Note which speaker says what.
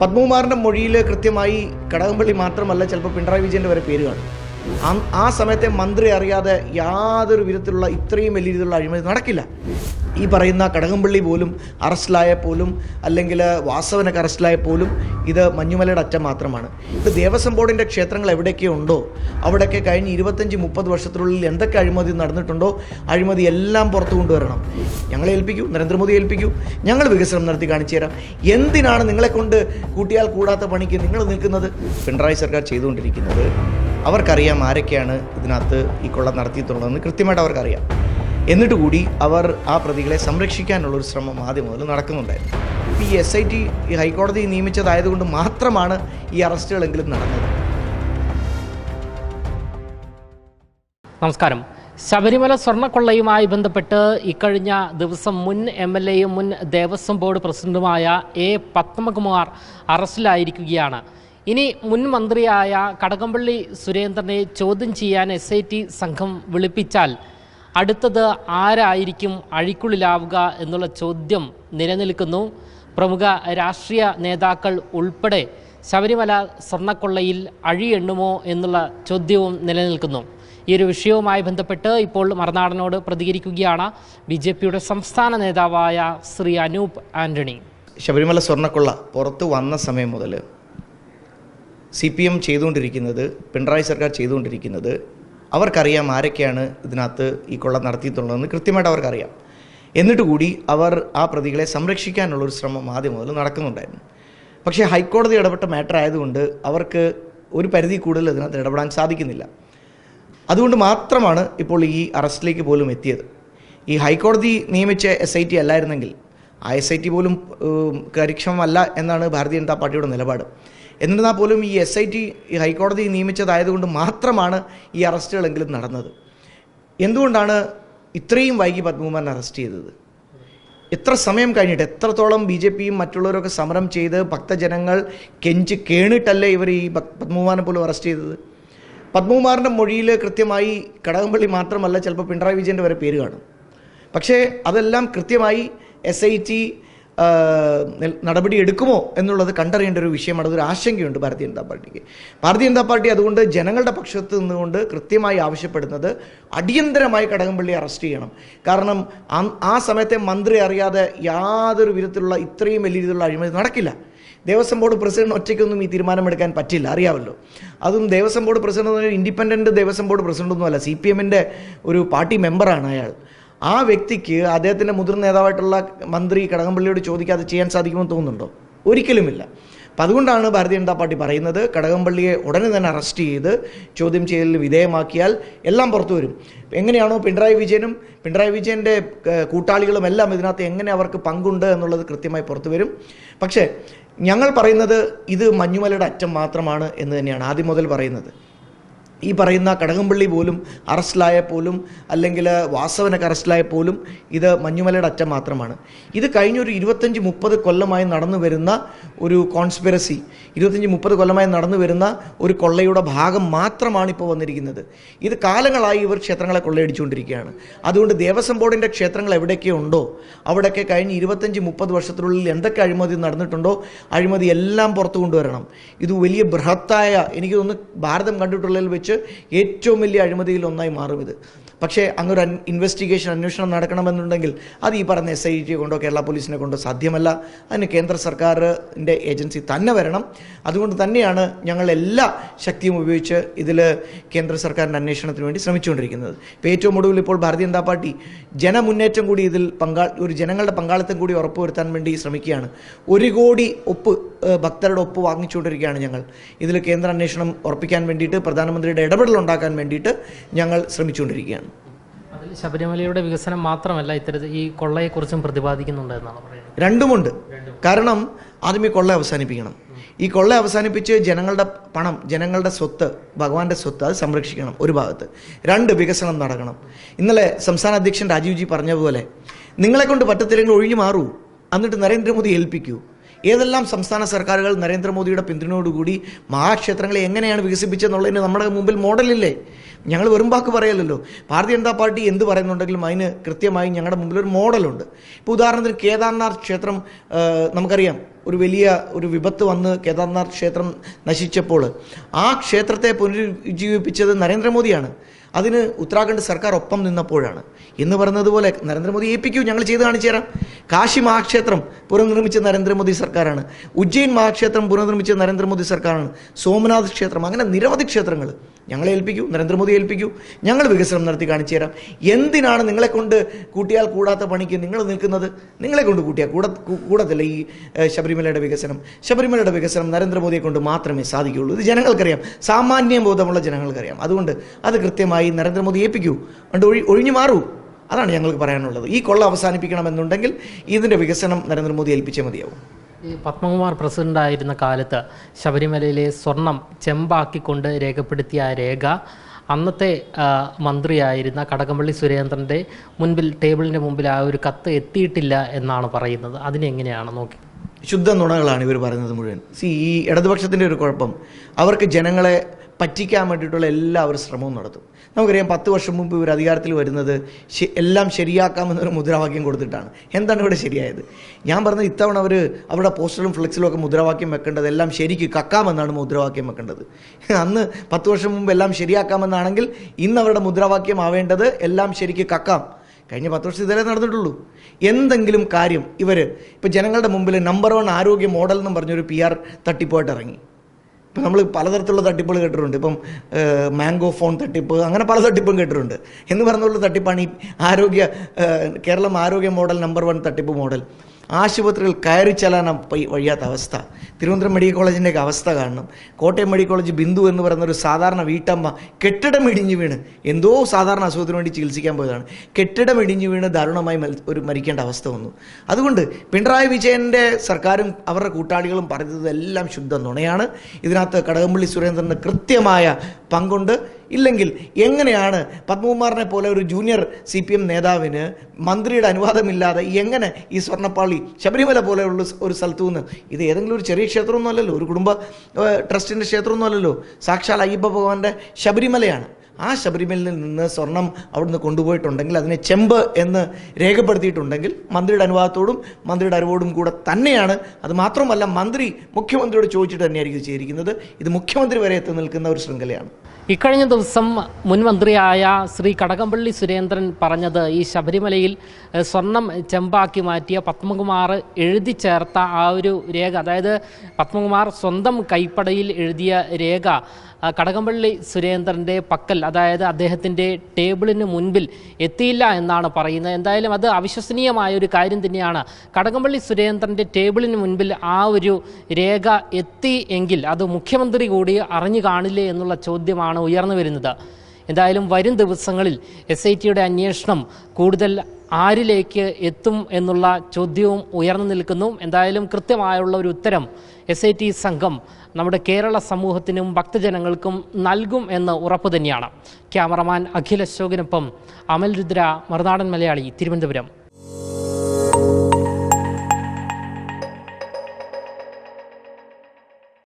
Speaker 1: പത്മകുമാറിന്റെ മൊഴിയിൽ കൃത്യമായി കടകംപള്ളി മാത്രമല്ല ചിലപ്പോൾ പിണറായി വിജയന്റെ വരെ പേര് കാണും. ആ- സമയത്തെ മന്ത്രി അറിയാതെ യാതൊരു വിധത്തിലുള്ള ഇത്രയും വലിയ രീതിയിലുള്ള അഴിമതി നടക്കില്ല. ഈ പറയുന്ന കടകംപള്ളി പോലും അറസ്റ്റിലായ പോലും അല്ലെങ്കിൽ വാസവനൊക്കെ അറസ്റ്റിലായ പോലും ഇത് മഞ്ഞുമലയുടെ അറ്റം മാത്രമാണ്. ഇത് ദേവസ്വം ബോർഡിന്റെ ക്ഷേത്രങ്ങൾ എവിടെയൊക്കെ ഉണ്ടോ അവിടെയൊക്കെ കഴിഞ്ഞ് ഇരുപത്തഞ്ച് മുപ്പത് വർഷത്തിനുള്ളിൽ എന്തൊക്കെ അഴിമതി നടന്നിട്ടുണ്ടോ അഴിമതി എല്ലാം പുറത്തു കൊണ്ടുവരണം. ഞങ്ങളെ ഏൽപ്പിക്കൂ നരേന്ദ്രമോദി ഏൽപ്പിക്കൂ ഞങ്ങൾ വികസനം നടത്തി കാണിച്ചു തരാം. എന്തിനാണ് നിങ്ങളെ കൊണ്ട് കൂട്ടിയാൽ കൂടാത്ത പണിക്ക് നിങ്ങൾ നിൽക്കുന്നത്? പിണറായി സർക്കാർ ചെയ്തുകൊണ്ടിരിക്കുന്നത് അവർക്കറിയാം ആരൊക്കെയാണ് ഇതിനകത്ത് ഈ കൊള്ള നടത്തിയിട്ടുള്ളതെന്ന് കൃത്യമായിട്ട് അവർക്കറിയാം. എന്നിട്ട് കൂടി അവർ ആ പ്രതികളെ സംരക്ഷിക്കാനുള്ള ഒരു ശ്രമം ആദ്യം മുതൽ നടക്കുന്നുണ്ടായിരുന്നു. ഈ എസ് ഐ ടി ഈ ഹൈക്കോടതി നിയമിച്ചതായതുകൊണ്ട് മാത്രമാണ് ഈ അറസ്റ്റുകളെങ്കിലും നടന്നത്.
Speaker 2: നമസ്കാരം. ശബരിമല സ്വർണക്കൊള്ളയുമായി ബന്ധപ്പെട്ട് ഇക്കഴിഞ്ഞ ദിവസം മുൻ എം എൽ എയും മുൻ ദേവസ്വം ബോർഡ് പ്രസിഡന്റുമായ എ പത്മകുമാർ അറസ്റ്റിലായിരിക്കുകയാണ്. ഇനി മുൻ മന്ത്രിയായ കടകംപള്ളി സുരേന്ദ്രനെ ചോദ്യം ചെയ്യാൻ എസ് സംഘം വിളിപ്പിച്ചാൽ അടുത്തത് ആരായിരിക്കും അഴിക്കുള്ളിലാവുക എന്നുള്ള ചോദ്യം നിലനിൽക്കുന്നു. പ്രമുഖ രാഷ്ട്രീയ നേതാക്കൾ ഉൾപ്പെടെ ശബരിമല സ്വർണക്കൊള്ളയിൽ അഴിയെണ്ണുമോ എന്നുള്ള ചോദ്യവും നിലനിൽക്കുന്നു. ഈ ഒരു വിഷയവുമായി ബന്ധപ്പെട്ട് ഇപ്പോൾ മറുനാടനോട് പ്രതികരിക്കുകയാണ് ബി ജെ പിയുടെ സംസ്ഥാന നേതാവായ ശ്രീ അനൂപ് ആന്റണി.
Speaker 1: ശബരിമല സ്വർണക്കൊള്ള പുറത്തു വന്ന സമയം മുതൽ സി പി എം ചെയ്തുകൊണ്ടിരിക്കുന്നത് പിണറായി സർക്കാർ ചെയ്തുകൊണ്ടിരിക്കുന്നത് അവർക്കറിയാം ആരൊക്കെയാണ് ഇതിനകത്ത് ഈ കൊള്ള നടത്തിയിട്ടുള്ളതെന്ന് കൃത്യമായിട്ട് അവർക്കറിയാം. എന്നിട്ട് കൂടി അവർ ആ പ്രതികളെ സംരക്ഷിക്കാനുള്ള ഒരു ശ്രമം ആദ്യം മുതൽ നടക്കുന്നുണ്ടായിരുന്നു. പക്ഷേ ഹൈക്കോടതി ഇടപെട്ട മാറ്റർ ആയതുകൊണ്ട് അവർക്ക് ഒരു പരിധി കൂടുതൽ ഇതിനകത്ത് ഇടപെടാൻ സാധിക്കുന്നില്ല. അതുകൊണ്ട് മാത്രമാണ് ഇപ്പോൾ ഈ അറസ്റ്റിലേക്ക് പോലും എത്തിയത്. ഈ ഹൈക്കോടതി നിയമിച്ച എസ് ഐ ടി അല്ലായിരുന്നെങ്കിൽ ആ എസ് ഐ ടി പോലും കാര്യക്ഷമമല്ല എന്നാണ് ഭാരതീയ ജനതാ പാർട്ടിയുടെ നിലപാട്. എന്നിരുന്നാൽ പോലും ഈ എസ് ഐ ടി ഈ ഹൈക്കോടതി നിയമിച്ചതായതുകൊണ്ട് മാത്രമാണ് ഈ അറസ്റ്റുകളെങ്കിലും നടന്നത്. എന്തുകൊണ്ടാണ് ഇത്രയും വൈകി പത്മകുമാറിനെ അറസ്റ്റ് ചെയ്തത്? എത്ര സമയം കഴിഞ്ഞിട്ട് എത്രത്തോളം ബി ജെ പിയും മറ്റുള്ളവരൊക്കെ സമരം ചെയ്ത് ഭക്തജനങ്ങൾ കെഞ്ച് കേണിട്ടല്ലേ ഇവർ ഈ പത്മകുമാരനെ പോലും അറസ്റ്റ് ചെയ്തത്? പത്മകുമാറിന്റെ മൊഴിയിൽ കൃത്യമായി കടകംപള്ളി മാത്രമല്ല ചിലപ്പോൾ പിണറായി വിജയന്റെ വരെ പേര് കാണും. പക്ഷേ അതെല്ലാം കൃത്യമായി എസ് ഐ ടി നടപടി എടുക്കുമോ എന്നുള്ളത് കണ്ടറിയേണ്ട ഒരു വിഷയമാണ്. അതൊരു ആശങ്കയുണ്ട് ഭാരതീയ ജനതാ പാർട്ടിക്ക്. ഭാരതീയ ജനതാ പാർട്ടി അതുകൊണ്ട് ജനങ്ങളുടെ പക്ഷത്ത് നിന്നുകൊണ്ട് കൃത്യമായി ആവശ്യപ്പെടുന്നത് അടിയന്തരമായി കടകംപള്ളി അറസ്റ്റ് ചെയ്യണം. കാരണം ആ- സമയത്തെ മന്ത്രി അറിയാതെ യാതൊരു വിധത്തിലുള്ള ഇത്രയും വലിയ രീതിയിലുള്ള അഴിമതി നടക്കില്ല. ദേവസ്വം ബോർഡ് പ്രസിഡന്റ് ഒറ്റയ്ക്കൊന്നും ഈ തീരുമാനമെടുക്കാൻ പറ്റില്ല. അറിയാമല്ലോ. അതും Devaswom board president independent Devaswom board president ഒന്നുമല്ല സി പി എമ്മിന്റെ ഒരു പാർട്ടി മെമ്പറാണ് അയാൾ. ആ വ്യക്തിക്ക് അദ്ദേഹത്തിന്റെ മുതിർന്ന നേതാവായിട്ടുള്ള മന്ത്രി കടകംപള്ളിയോട് ചോദിക്കാതെ ചെയ്യാൻ സാധിക്കുമെന്ന് തോന്നുന്നുണ്ടോ? ഒരിക്കലുമില്ല. അപ്പം അതുകൊണ്ടാണ് ഭാരതീയ ജനതാ പാർട്ടി പറയുന്നത് കടകംപള്ളിയെ ഉടനെ തന്നെ അറസ്റ്റ് ചെയ്ത് ചോദ്യം ചെയ്യലിന് വിധേയമാക്കിയാൽ എല്ലാം പുറത്തു വരും. എങ്ങനെയാണോ പിണറായി വിജയനും പിണറായി വിജയന്റെ കൂട്ടാളികളും എല്ലാം ഇതിനകത്ത് എങ്ങനെ അവർക്ക് പങ്കുണ്ട് എന്നുള്ളത് കൃത്യമായി പുറത്തു വരും. പക്ഷേ ഞങ്ങൾ പറയുന്നത് ഇത് മഞ്ഞുമലയുടെ അറ്റം മാത്രമാണ് എന്ന് തന്നെയാണ് ആദ്യം മുതൽ പറയുന്നത്. ഈ പറയുന്ന കടകംപള്ളി പോലും അറസ്റ്റിലായ പോലും അല്ലെങ്കിൽ വാസവനൊക്കെ അറസ്റ്റിലായ പോലും ഇത് മഞ്ഞുമലയുടെ അറ്റം മാത്രമാണ്. ഇത് കഴിഞ്ഞൊരു ഇരുപത്തഞ്ച് മുപ്പത് കൊല്ലമായി നടന്നു വരുന്ന ഒരു കോൺസ്പിറസി ഇരുപത്തഞ്ച് മുപ്പത് കൊല്ലമായി നടന്നു വരുന്ന ഒരു കൊള്ളയുടെ ഭാഗം മാത്രമാണ് ഇപ്പോൾ വന്നിരിക്കുന്നത്. ഇത് കാലങ്ങളായി ഇവർ ക്ഷേത്രങ്ങളെ കൊള്ളയടിച്ചുകൊണ്ടിരിക്കുകയാണ്. അതുകൊണ്ട് ദേവസ്വം ബോർഡിന്റെ ക്ഷേത്രങ്ങൾ എവിടെയൊക്കെ ഉണ്ടോ അവിടെയൊക്കെ കഴിഞ്ഞ് ഇരുപത്തഞ്ച് മുപ്പത് വർഷത്തിനുള്ളിൽ എന്തൊക്കെ അഴിമതി നടന്നിട്ടുണ്ടോ അഴിമതി എല്ലാം പുറത്തു കൊണ്ടുവരണം. ഇത് വലിയ ബൃഹത്തായ എനിക്ക് തോന്നുന്നു ഭാരതം കണ്ടിട്ടുള്ളതിൽ വെച്ച് ഏറ്റവും വലിയ അഴിമതിയിൽ ഒന്നായി മാറും ഇത്. പക്ഷേ അങ്ങൊരു ഇൻവെസ്റ്റിഗേഷൻ അന്വേഷണം നടക്കണമെന്നുണ്ടെങ്കിൽ അത് ഈ പറഞ്ഞ എസ് ഐ ടി കൊണ്ടോ കേരള പോലീസിനെ കൊണ്ടോ സാധ്യമല്ല. അതിന് കേന്ദ്ര സർക്കാരിന്റെ ഏജൻസി തന്നെ വരണം. അതുകൊണ്ട് തന്നെയാണ് ഞങ്ങൾ എല്ലാ ശക്തിയും ഉപയോഗിച്ച് ഇതിൽ കേന്ദ്ര സർക്കാരിന്റെ അന്വേഷണത്തിന് വേണ്ടി ശ്രമിച്ചുകൊണ്ടിരിക്കുന്നത്. ഇപ്പോൾ ഏറ്റവും ഒടുവിൽ ഇപ്പോൾ ഭാരതീയ ജനതാ പാർട്ടി ജനമുന്നേറ്റം കൂടി ഇതിൽ പങ്കാ ഒരു ജനങ്ങളുടെ പങ്കാളിത്തം കൂടി ഉറപ്പുവരുത്താൻ വേണ്ടി ശ്രമിക്കുകയാണ്. ഒരു കോടി ഒപ്പ് ഭക്തരുടെ ഒപ്പ് വാങ്ങിച്ചുകൊണ്ടിരിക്കുകയാണ് ഞങ്ങൾ. ഇതിൽ കേന്ദ്ര അന്വേഷണം ഉറപ്പിക്കാൻ വേണ്ടിയിട്ട് പ്രധാനമന്ത്രിയുടെ ഇടപെടൽ ഉണ്ടാക്കാൻ വേണ്ടിയിട്ട് ഞങ്ങൾ ശ്രമിച്ചുകൊണ്ടിരിക്കുകയാണ്.
Speaker 2: അതിൽ ശബരിമലയുടെ വികസനം മാത്രമല്ല ഇത്തരത്തിൽ ഈ കൊള്ളയെക്കുറിച്ചും പ്രതിപാദിക്കുന്നുണ്ട് എന്നാണ് പറയുന്നത്.
Speaker 1: രണ്ടുമുണ്ട്. കാരണം ആദ്യം ഈ കൊള്ള അവസാനിപ്പിക്കണം. ഈ കൊള്ള അവസാനിപ്പിച്ച് ജനങ്ങളുടെ പണം ജനങ്ങളുടെ സ്വത്ത് ഭഗവാന്റെ സ്വത്ത് അത് സംരക്ഷിക്കണം ഒരു ഭാഗത്ത്. രണ്ട് വികസനം നടക്കണം. ഇന്നലെ സംസ്ഥാന അധ്യക്ഷൻ രാജീവ്ജി പറഞ്ഞതുപോലെ പോലെ നിങ്ങളെ കൊണ്ട് പറ്റത്തില്ലെങ്കിൽ ഒഴിഞ്ഞു മാറൂ. എന്നിട്ട് നരേന്ദ്രമോദി ഏൽപ്പിക്കൂ. ഏതെല്ലാം സംസ്ഥാന സർക്കാരുകൾ നരേന്ദ്രമോദിയുടെ പിന്തുണയോടുകൂടി മഹാക്ഷേത്രങ്ങളെ എങ്ങനെയാണ് വികസിപ്പിച്ചതെന്നുള്ളതിന് നമ്മുടെ മുമ്പിൽ മോഡലില്ലേ? ഞങ്ങൾ വെറും വാക്ക് പറയലല്ലോ ഭാരതീയ ജനതാ പാർട്ടി എന്ത് പറയുന്നുണ്ടെങ്കിലും അതിന് കൃത്യമായി ഞങ്ങളുടെ മുമ്പിൽ ഒരു മോഡലുണ്ട്. ഇപ്പോൾ ഉദാഹരണത്തിന് കേദാർനാഥ് ക്ഷേത്രം നമുക്കറിയാം. ഒരു വലിയ ഒരു വിപത്ത് വന്ന് കേദാർനാഥ് ക്ഷേത്രം നശിച്ചപ്പോൾ ആ ക്ഷേത്രത്തെ പുനരുജ്ജീവിപ്പിച്ചത് നരേന്ദ്രമോദിയാണ്. അതിന് ഉത്തരാഖണ്ഡ് സർക്കാർ ഒപ്പം നിന്നപ്പോഴാണ്. എന്ന് പറഞ്ഞതുപോലെ നരേന്ദ്രമോദി ഏൽപ്പിക്കൂ ഞങ്ങൾ ചെയ്ത് കാണിച്ചു തരാം. കാശി മഹാക്ഷേത്രം പുനർനിർമ്മിച്ച നരേന്ദ്രമോദി സർക്കാരാണ്. ഉജ്ജയിൻ മഹാക്ഷേത്രം പുനർനിർമ്മിച്ച നരേന്ദ്രമോദി സർക്കാരാണ്. സോമനാഥ് ക്ഷേത്രം അങ്ങനെ നിരവധി ക്ഷേത്രങ്ങൾ. ഞങ്ങളെ ഏൽപ്പിക്കൂ നരേന്ദ്രമോദി ഏൽപ്പിക്കൂ. ഞങ്ങൾ വികസനം നടത്തി കാണിച്ചു തരാം. എന്തിനാണ് നിങ്ങളെ കൊണ്ട് കൂട്ടിയാൽ കൂടാത്ത പണിക്ക് നിങ്ങൾ നിൽക്കുന്നത്? നിങ്ങളെ കൊണ്ട് കൂട്ടിയാൽ കൂട കൂടത്തില്ല ഈ ഏഹ്, ശബരിമലയുടെ വികസനം ശബരിമലയുടെ വികസനം നരേന്ദ്രമോദിയെ കൊണ്ട് മാത്രമേ സാധിക്കുകയുള്ളൂ. ഇത് ജനങ്ങൾക്കറിയാം. സാമാന്യ ബോധമുള്ള ജനങ്ങൾക്കറിയാം. അതുകൊണ്ട് അത് കൃത്യമായി നരേന്ദ്രമോദി ഏൽപ്പിക്കൂ. അതുകൊണ്ട് ഒഴി ഒഴിഞ്ഞു മാറൂ. അതാണ് ഞങ്ങൾക്ക് പറയാനുള്ളത്. ഈ കൊള്ള അവസാനിപ്പിക്കണമെന്നുണ്ടെങ്കിൽ ഇതിന്റെ വികസനം നരേന്ദ്രമോദി ഏൽപ്പിച്ചേ മതിയാവും.
Speaker 2: ഈ പത്മകുമാർ പ്രസിഡന്റായിരുന്ന കാലത്ത് ശബരിമലയിലെ സ്വർണം ചെമ്പാക്കിക്കൊണ്ട് രേഖപ്പെടുത്തിയ രേഖ അന്നത്തെ മന്ത്രിയായിരുന്ന കടകംപള്ളി സുരേന്ദ്രന്റെ മുൻപിൽ ടേബിളിന്റെ മുമ്പിൽ ആ ഒരു കത്ത് എത്തിയിട്ടില്ല എന്നാണ് പറയുന്നത്. അതിനെങ്ങനെയാണ് നോക്കി
Speaker 1: ശുദ്ധ നുണകളാണ് ഇവർ പറയുന്നത് മുഴുവൻ. സി ഈ ഇടതുപക്ഷത്തിന്റെ ഒരു കുഴപ്പം അവർക്ക് ജനങ്ങളെ പറ്റിക്കാൻ വേണ്ടിയിട്ടുള്ള എല്ലാവരും ശ്രമവും നടത്തും. നമുക്കറിയാം പത്ത് വർഷം മുമ്പ് ഇവർ അധികാരത്തിൽ വരുന്നത് എല്ലാം ശരിയാക്കാമെന്നൊരു മുദ്രാവാക്യം കൊടുത്തിട്ടാണ്. എന്താണ് ഇവിടെ ശരിയായത്? ഞാൻ പറഞ്ഞത് ഇത്തവണ അവർ അവരുടെ പോസ്റ്ററിലും ഫ്ലെക്സിലും ഒക്കെ മുദ്രാവാക്യം വെക്കേണ്ടത് എല്ലാം ശരിക്ക് കക്കാമെന്നാണ് മുദ്രാവാക്യം വെക്കേണ്ടത്. അന്ന് പത്ത് വർഷം മുമ്പ് എല്ലാം ശരിയാക്കാമെന്നാണെങ്കിൽ ഇന്ന് അവരുടെ മുദ്രാവാക്യം ആവേണ്ടത് എല്ലാം ശരിക്ക് കക്കാം. കഴിഞ്ഞ പത്ത് വർഷം ഇതേ നടന്നിട്ടുള്ളൂ. എന്തെങ്കിലും കാര്യം ഇവർ ഇപ്പോൾ ജനങ്ങളുടെ മുമ്പിൽ നമ്പർ വൺ ആരോഗ്യ മോഡൽ എന്നും പറഞ്ഞൊരു പി ആർ തട്ടിപ്പായിട്ട് ഇറങ്ങി ഇപ്പം നമ്മൾ പലതരത്തിലുള്ള തട്ടിപ്പുകൾ കേട്ടിട്ടുണ്ട്. ഇപ്പം മാംഗോ ഫോൺ തട്ടിപ്പ് അങ്ങനെ പല തട്ടിപ്പും കേട്ടിട്ടുണ്ട്. എന്ന് പറഞ്ഞുള്ള തട്ടിപ്പാണ് ഈ ആരോഗ്യ കേരളം ആരോഗ്യ മോഡൽ നമ്പർ വൺ തട്ടിപ്പ് മോഡൽ ആശുപത്രികൾ കയറി ചെല്ലാൻ വഴിയാത്ത അവസ്ഥ. തിരുവനന്തപുരം മെഡിക്കൽ കോളേജിന്റെയൊക്കെ അവസ്ഥ കാണണം. കോട്ടയം മെഡിക്കൽ കോളേജ് ബിന്ദു എന്ന് പറയുന്ന ഒരു സാധാരണ വീട്ടമ്മ കെട്ടിടം ഇടിഞ്ഞു വീണ് എന്തോ സാധാരണ അസുഖത്തിന് വേണ്ടി ചികിത്സിക്കാൻ പോയതാണ്. കെട്ടിടം ഇടിഞ്ഞു വീണ് ദാരുണമായി ഒരു മരിക്കേണ്ട അവസ്ഥ വന്നു. അതുകൊണ്ട് പിണറായി വിജയന്റെ സർക്കാരും അവരുടെ കൂട്ടാളികളും പറഞ്ഞതെല്ലാം ശുദ്ധ നുണയാണ്. ഇതിനകത്ത് കടകംപള്ളി സുരേന്ദ്രന് കൃത്യമായ പങ്കുണ്ട്. ഇല്ലെങ്കിൽ എങ്ങനെയാണ് പത്മകുമാറിനെ പോലെ ഒരു ജൂനിയർ സി പി എം നേതാവിന് മന്ത്രിയുടെ അനുവാദമില്ലാതെ എങ്ങനെ ഈ സ്വർണപ്പാളി ശബരിമല പോലെയുള്ള ഒരു സ്ഥലത്തു നിന്ന് ഇത് ഏതെങ്കിലും ഒരു ചെറിയ ക്ഷേത്രമൊന്നും അല്ലല്ലോ ഒരു കുടുംബ ട്രസ്റ്റിന്റെ ക്ഷേത്രമൊന്നും അല്ലല്ലോ. സാക്ഷാൽ അയ്യപ്പ ഭഗവാന്റെ ശബരിമലയാണ്. ആ ശബരിമലയിൽ നിന്ന് സ്വർണം അവിടുന്ന് കൊണ്ടുപോയിട്ടുണ്ടെങ്കിൽ അതിനെ ചെമ്പ് എന്ന് രേഖപ്പെടുത്തിയിട്ടുണ്ടെങ്കിൽ മന്ത്രിയുടെ അനുവാദത്തോടും മന്ത്രിയുടെ അറിവോടും കൂടെ തന്നെയാണ്. അത് മാത്രമല്ല മന്ത്രി മുഖ്യമന്ത്രിയോട് ചോദിച്ചിട്ട് തന്നെയായിരിക്കും ഇത് ചെയ്തിരിക്കുന്നത്. ഇത് മുഖ്യമന്ത്രി വരെ എത്തി നിൽക്കുന്ന ഒരു ശൃംഖലയാണ്.
Speaker 2: ഇക്കഴിഞ്ഞ ദിവസം മുൻ മന്ത്രിയായ ശ്രീ കടകംപള്ളി സുരേന്ദ്രൻ പറഞ്ഞത് ഈ ശബരിമലയിൽ സ്വർണം ചെമ്പാക്കി മാറ്റിയ പത്മകുമാർ എഴുതി ചേർത്ത ആ ഒരു രേഖ അതായത് പത്മകുമാർ സ്വന്തം കൈപ്പടയിൽ എഴുതിയ രേഖ കടകംപള്ളി സുരേന്ദ്രന്റെ പക്കൽ. അതായത് അദ്ദേഹത്തിന്റെ ടേബിളിന് മുൻപിൽ എത്തിയില്ല എന്നാണ് പറയുന്നത്. എന്തായാലും അത് അവിശ്വസനീയമായ ഒരു കാര്യം തന്നെയാണ്. കടകംപള്ളി സുരേന്ദ്രന്റെ ടേബിളിന് മുൻപിൽ ആ ഒരു രേഖ എത്തി എങ്കിൽ അത് മുഖ്യമന്ത്രി കൂടി അറിഞ്ഞു കാണില്ലേ എന്നുള്ള ചോദ്യമാണ് ഉയർന്നു വരുന്നത്. എന്തായാലും വരും ദിവസങ്ങളിൽ എസ് ഐ ടിയുടെ അന്വേഷണം കൂടുതൽ ആരിലേക്ക് എത്തും എന്നുള്ള ചോദ്യവും ഉയർന്നു നിൽക്കുന്നു. എന്തായാലും കൃത്യമായുള്ള ഒരു ഉത്തരം എസ് ഐ ടി സംഘം നമ്മുടെ കേരള സമൂഹത്തിനും ഭക്തജനങ്ങൾക്കും നൽകും എന്ന് ഉറപ്പ് തന്നെയാണ്. ക്യാമറമാൻ അഖിൽ അശോകിനൊപ്പം അമൽ രുദ്ര മറുനാടൻ മലയാളി തിരുവനന്തപുരം.